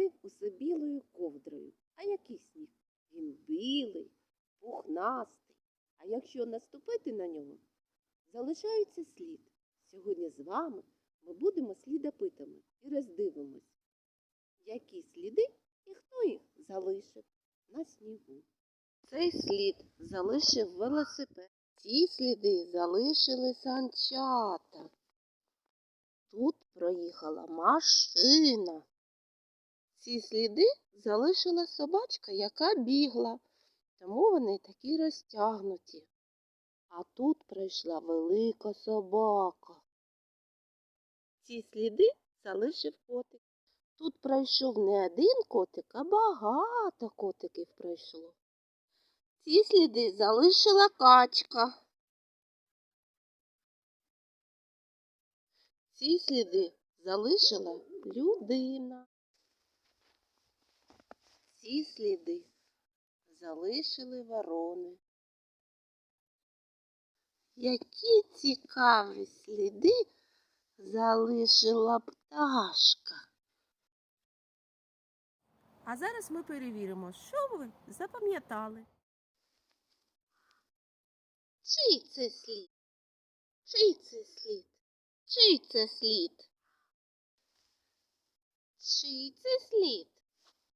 вкрив усе білою ковдрою. А який сніг? Він білий, пухнастий. А якщо наступити на нього, залишається слід. Сьогодні з вами ми будемо слідопитами і роздивимось, які сліди і хто їх залишив на снігу. Цей слід залишив велосипед. Ці сліди залишили санчата. Тут проїхала машина. Ці сліди залишила собачка, яка бігла, тому вони такі розтягнуті. А тут пройшла велика собака. Ці сліди залишив котик. Тут пройшов не один котик, а багато котиків пройшло. Ці сліди залишила качка. Ці сліди залишила людина. Ці сліди залишили ворони. Які цікаві сліди залишила пташка. А зараз ми перевіримо, що ви запам'ятали. Чий це слід? Чий це слід? Чий це слід? Чий це слід?